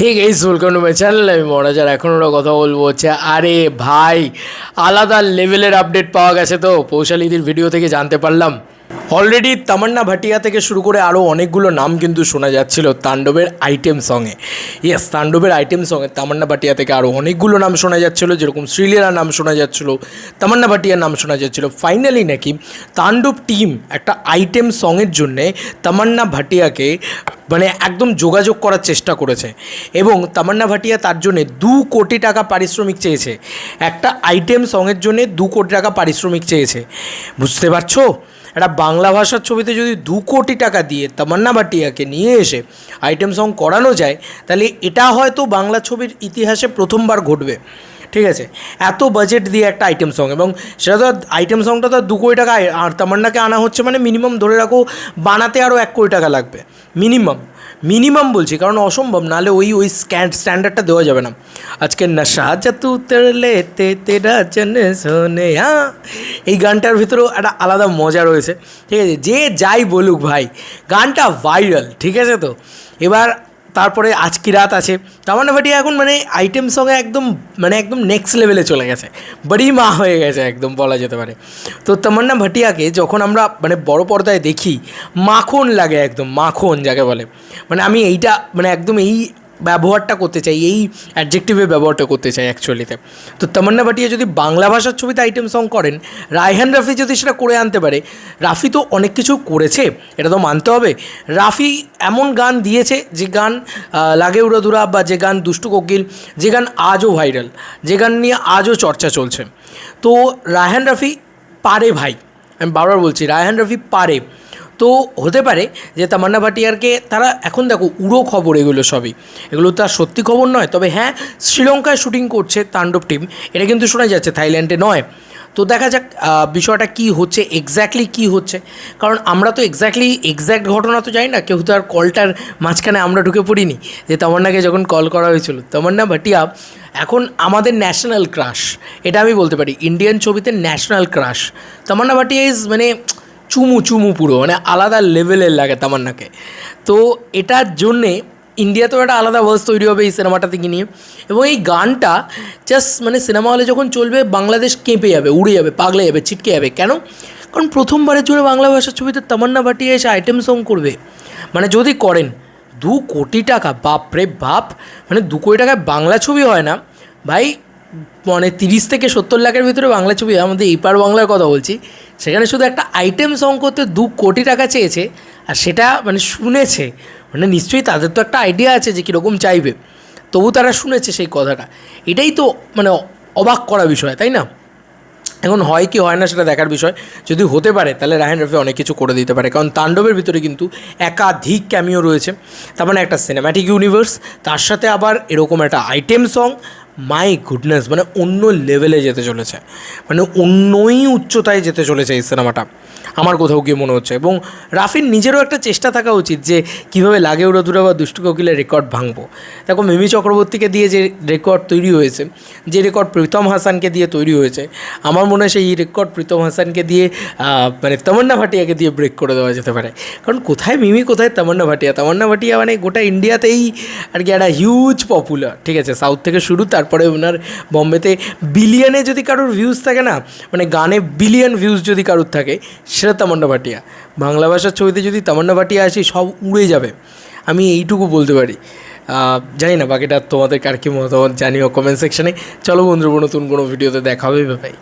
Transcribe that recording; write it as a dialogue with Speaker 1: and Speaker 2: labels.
Speaker 1: Hey guys welcome to my channel আমি মহারাজার এখন ওরা কথা বলব হচ্ছে, আরে ভাই, আলাদা লেভেলের আপডেট পাওয়া গেছে তো। পৌশালিদির ভিডিও থেকে জানতে পারলাম। অলরেডি তামান্না ভাটিয়া থেকে শুরু করে আরও অনেকগুলো নাম কিন্তু শোনা যাচ্ছিল তাণ্ডবের আইটেম সঙে ইয়েস তাণ্ডবের আইটেম সঙে তামান্না ভাটিয়া থেকে আরও অনেকগুলো নাম শোনা যাচ্ছিল, যেরকম শ্রীলীলার নাম শোনা যাচ্ছিল, তামান্না ভাটিয়ার নাম শোনা যাচ্ছিল। ফাইনালি নাকি তাণ্ডব টিম একটা আইটেম সঙের জন্যে তামান্না ভাটিয়াকে মানে একদম যোগাযোগ করার চেষ্টা করেছে। এবং তামান্না ভাটিয়া তার জন্য দু কোটি টাকা পারিশ্রমিক চেয়েছে। একটা আইটেম সঙের জন্য দু কোটি টাকা পারিশ্রমিক চেয়েছে। বুঝতে পারছ? একটা বাংলা ভাষার ছবিতে যদি দু কোটি টাকা দিয়ে তামান্না ভাটিয়াকে নিয়ে এসে আইটেম সং করানো যায়, তাহলে এটা হয়তো বাংলা ছবির ইতিহাসে প্রথমবার ঘটবে। ঠিক আছে? এত বাজেট দিয়ে একটা আইটেম সং এবং সেটা তো আইটেম সংটা তো দু কোটি টাকা, আর তামান্নাকে আনা হচ্ছে মানে মিনিমাম ধরে রাখো, বানাতে আরও এক কোটি টাকা লাগবে। মিনিমাম মিনিমাম বলছি, কারণ অসম্ভব, নাহলে ওই ওই স্ট্যান্ডার্ডটা দেওয়া যাবে না। আজকে নশা তু তেরলে তে তেরা জনে সোনে এই গানটার ভিতরেও একটা আলাদা মজা রয়েছে। ঠিক আছে? যে যাই বলুক ভাই, গানটা ভাইরাল ঠিক আছে তো? এবার তারপরে আজকি রাত আছে। তামান্না ভাটিয়া এখন মানে আইটেম সঙ্গে একদম মানে একদম নেক্সট লেভেলে চলে গেছে। বড়ি মা হয়ে গেছে একদম, বলা যেতে পারে। তো তামান্না ভাটিয়াকে যখন আমরা মানে বড় পর্দায় দেখি, মাখন লাগে একদম, মাখন যাকে বলে। মানে আমি এইটা মানে একদম এই ব্যবহারটা করতে চাই, এই অ্যাডজেক্টিভের ব্যবহারটা করতে চাই অ্যাকচুয়ালিতে তো। তামান্না ভাটিয়া যদি বাংলা ভাষার ছবিতে আইটেম সং করেন, রায়হান রাফি যদি সেটা করে আনতে পারে, রাফি তো অনেক কিছু করেছে, এটা তো মানতে হবে। রাফি এমন গান দিয়েছে, যে গান লাগে উড়াদুরা বা যে গান দুষ্টু কোকিল, যে গান আজও ভাইরাল যে গান নিয়ে আজও চর্চা চলছে। তো রায়হান রাফি পারে ভাই, আমি বারবার বলছি, রায়হান রাফি পারে। তো হতে পারে যে তামান্না ভাটিয়ারকে তারা এখন দেখো উড়ো খবর এগুলো সবই। এগুলো তার সত্যি খবর নয়, তবে হ্যাঁ শ্রীলঙ্কায় শুটিং করছে তাণ্ডব টিম এটা কিন্তু শোনা যাচ্ছে থাইল্যান্ডে নয়। তো দেখা যাক বিষয়টা কি হচ্ছে এক্স্যাক্টলি কি হচ্ছে। কারণ আমরা তো এক্স্যাক্টলি এক্স্যাক্ট ঘটনা তো জানি না, কেউ তো আর কলটার মাঝখানে আমরা ঢুকে পড়িনি যে তামান্নাকে যখন কল করা হয়েছিল। তামান্না ভাটিয়া এখন আমাদের ন্যাশনাল ক্রাশ এটা আমি বলতে পারি ইন্ডিয়ান ছবিতে national crush Tamannaah Bhatia is মানে চুমু চুমু পুরো মানে আলাদা লেভেলের লাগে তামান্নাকে। তো এটার জন্যে ইন্ডিয়াতেও একটা আলাদা ভার্স তৈরি হবে এই সিনেমাটা থেকে নিয়ে। এবং এই গানটা জাস্ট মানে সিনেমা হলে যখন চলবে, বাংলাদেশ কেঁপে যাবে, উড়ে যাবে, পাগলে যাবে, ছিটকে যাবে। কেন? কারণ প্রথমবারের জন্য বাংলা ভাষার ছবিতে তামান্না ভাটিয়া এসে আইটেম সং করবে। মানে যদি করেন, দু কোটি টাকা বাপ রে বাপ! মানে দু কোটি টাকায় বাংলা ছবি হয় না। ভাই মানে তিরিশ থেকে সত্তর লাখের ভিতরে বাংলা ছবি আমাদের এপার বাংলার কথা বলছি, সেখানে শুধু একটা আইটেম সং করতে দু কোটি টাকা চেয়েছে, আর সেটা মানে শুনেছে মানে নিশ্চয়ই তাদের তো একটা আইডিয়া আছে যে কীরকম চাইবে, তবু তারা শুনেছে সেই কথাটা। এটাই তো মানে অবাক করা বিষয়, তাই না? এখন হয় কি, হয় না সেটা দেখার বিষয়, যদি হতে পারে, তাহলে রায়হান রফি অনেক কিছু করে দিতে পারে, কারণ তাণ্ডবের ভিতরে কিন্তু একাধিক ক্যামিও রয়েছে। তার মানে একটা সিনেম্যাটিক ইউনিভার্স তার সাথে আবার এরকম একটা আইটেম সং মাই গুডনেস মানে অন্য লেভেলে যেতে চলেছে। মানে অন্যই উচ্চতায় যেতে চলেছে এই সিনেমাটা আমার কোথাও গিয়ে মনে হচ্ছে। এবং রাফির নিজেরও একটা চেষ্টা থাকা উচিত যে কীভাবে লাগে উড়াদুরা বা দুষ্টু কোকিলের রেকর্ড ভাঙবো। দেখো, মিমি চক্রবর্তীকে দিয়ে যে রেকর্ড তৈরি হয়েছে, যে রেকর্ড প্রীতম হাসানকে দিয়ে তৈরি হয়েছে, আমার মনে হয় সেই রেকর্ড প্রীতম হাসানকে দিয়ে মানে তামান্না ভাটিয়াকে দিয়ে ব্রেক করে দেওয়া যেতে পারে। কারণ কোথায় মিমি, কোথায় তামান্না ভাটিয়া? তামান্না ভাটিয়া মানে গোটা ইন্ডিয়াতেই আর কি একটা হিউজ পপুলার ঠিক আছে? সাউথ থেকে শুরু, তারপরে ওনার বম্বেতে বিলিয়নে যদি কারোর ভিউজ থাকে না মানে গানে বিলিয়ন ভিউজ যদি কারোর থাকে সেটা তামান্না ভাটিয়া। বাংলা ভাষার ছবিতে যদি তামান্না ভাটিয়া আসি, সব উড়ে যাবে। আমি এইটুকু বলতে পারি। জানি না বাকিটা তোমাদের কার কি মতামত, জানিও কমেন্ট সেকশানে চলো বন্ধুর, নতুন কোনো ভিডিওতে দেখা হবে ভাই